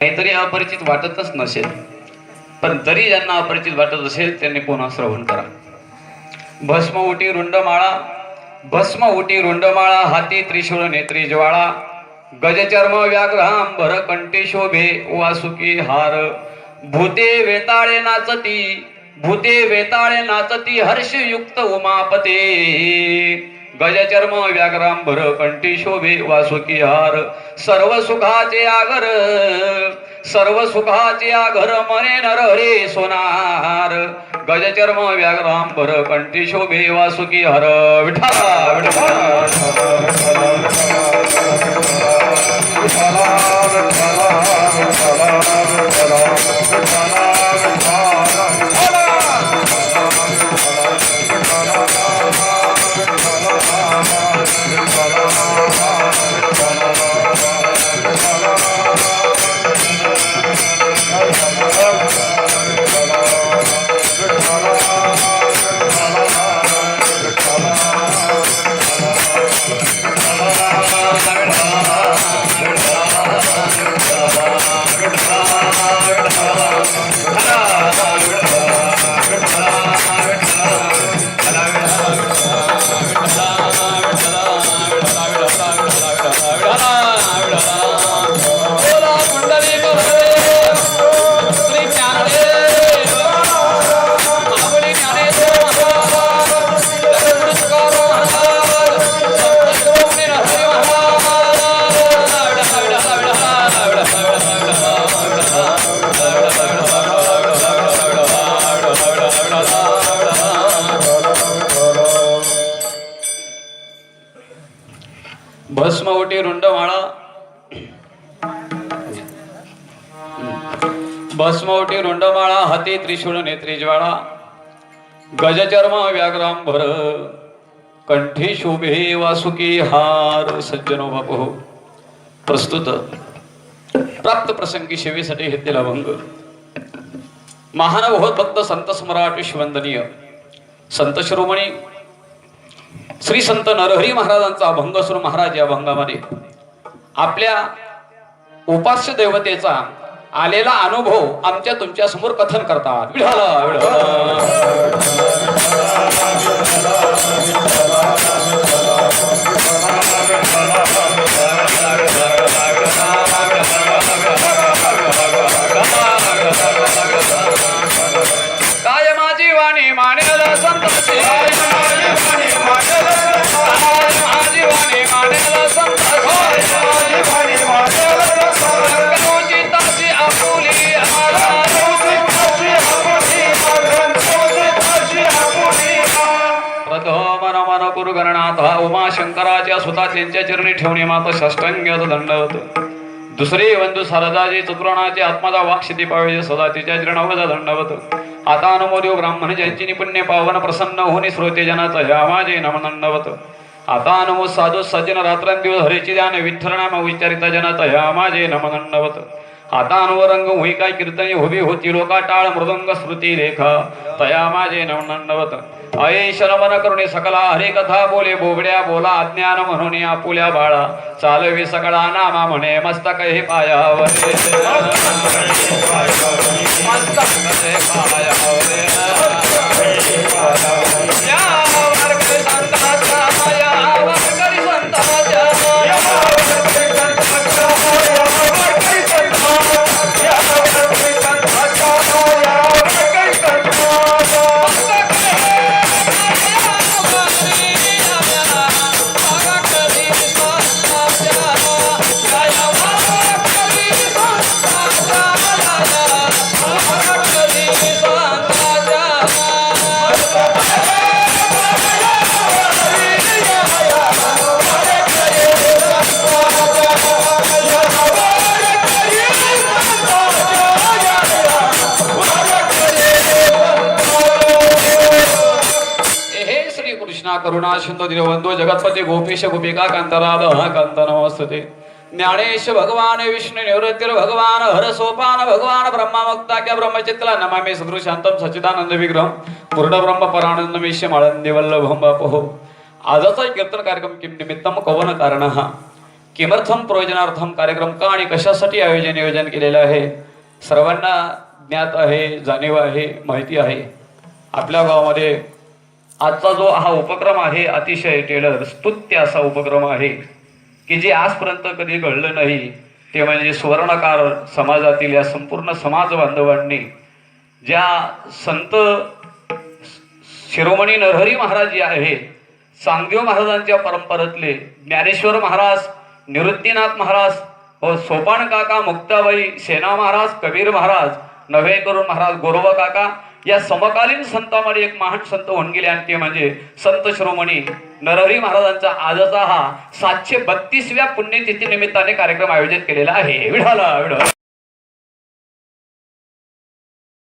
काहीतरी अपरिचित वाटतच नसेल. पण तरी ज्यांना अपरिचित वाटत असेल त्यांनी पुन्हा श्रवण करा. भस्म उटी रुंडमाळा भस्म उटी रुंडमाळा हाती त्रिशूळ नेत्री ज्वाळा गजचर्म व्याघ्राम भर कंठी शोभे वासुकी हार. भूते वेताळे नाचती भूते वेताळे नाचती हर्षयुक्त उमापते. गजचर्म व्याघ्रांभर कंठी शोभे वासुकी हार. सर्व सुखाचे आगर सर्व सुखाचे आघर मने नर हरे सोनार. गजचर्म व्याघ्रांभर कंठी शोभे वासुकी हर. ஆவிடவா भस्म ओटी रुंडमाळा भस्म ओटी रुंडमाळा हाती त्रिशूळ नेत्री ज्वाळा. गजचर्म व्याघ्राम भर कंठी शोभे वासुकी हार सज्जनो बापो. प्रस्तुत. प्राप्त प्रसंगी सेवेसाठी घेतलेला भंग. महानवहोत भक्त संत सम्राट विश्वंदनीय संत शिरोमणी श्री संत नरहरी महाराजांचा अभंगसूर महाराज या अभंगामध्ये आपल्या उपास्य देवतेचा आलेला अनुभव आमच्या तुमच्यासमोर कथन करतात. विढाला विढाला कुरु गणनाथ उमा शंकराच्या सुता त्यांच्या चरणी ठेवणे माता षष्टांग्यात दंडवत दुसरे बंधू सरदाजी चतुरणाचे आत्माचा वाक्ष पाहिजे सदा तिच्या चरणावजा दंडवत आता अनुमोदेव ब्राह्मण ज्यांची निपुण्य पावन प्रसन्न होणे श्रोते जनाचा ह्या नम दंडवत आता अनुमो साधू सज्जन रात्रंदिवस हरेची ध्यान विठ्ठल नाम विचारिता जनाचा ह्या नम दंडवत आता अनुवरंग होई काय कीर्तनी उभी होती लोका टाळ मृदंग श्रुती रेखा तया माझे नवनंदवत अये शरमन करुणे सकला हरे कथा बोले बोबड्या बोला अज्ञान म्हणून आपुल्या बाळा. चालवी सगळा नामा म्हणे मस्तक हे पायावर. मस्तक हे पायावर. कृष्णा करुणा सिंधू दीनबंधू जगतपती गोपीश गोपिका कांतराध कांत नमस्ते ज्ञानेश भगवान विष्णू निवृत्तीर भगवान हर सोपान भगवान ब्रह्मा मुक्ता क्या ब्रह्मचित्तला नमामि सदृशांतम सच्चिदानंद विग्रह पूर्ण ब्रह्म परानंद मिश्य माळंदी वल्लभम बापहो आजचा कीर्तन कार्यक्रम किम निमित्तम कवन कारण? हा किमर्थम प्रयोजनार्थम कार्यक्रम का आणि कशासाठी आयोजन नियोजन केलेलं आहे? सर्वांना ज्ञात आहे जाणीव आहे माहिती आहे. आपल्या गावामध्ये आजचा जो हा उपक्रम आहे अतिशय टेलर स्तुत्य असा उपक्रम आहे की जे आजपर्यंत कधी घडलं नाही ते म्हणजे सुवर्णकार समाजातील या संपूर्ण समाज बांधवांनी ज्या संत शिरोमणी नरहरी महाराज जे आहे सांगदेव महाराजांच्या परंपरेतले ज्ञानेश्वर महाराज निवृत्तीनाथ महाराज व सोपान काका मुक्ताबाई सेना महाराज कबीर महाराज नव्हे करून महाराज गोरव काका या समकालीन संतांमध्ये एक महान संत होऊन गेले आणि ते म्हणजे संत श्रोमणी नरहरी महाराजांचा आजचा हा सातशे बत्तीसव्या पुण्यतिथी निमित्ताने कार्यक्रम आयोजित केलेला आहे. विढाला विढा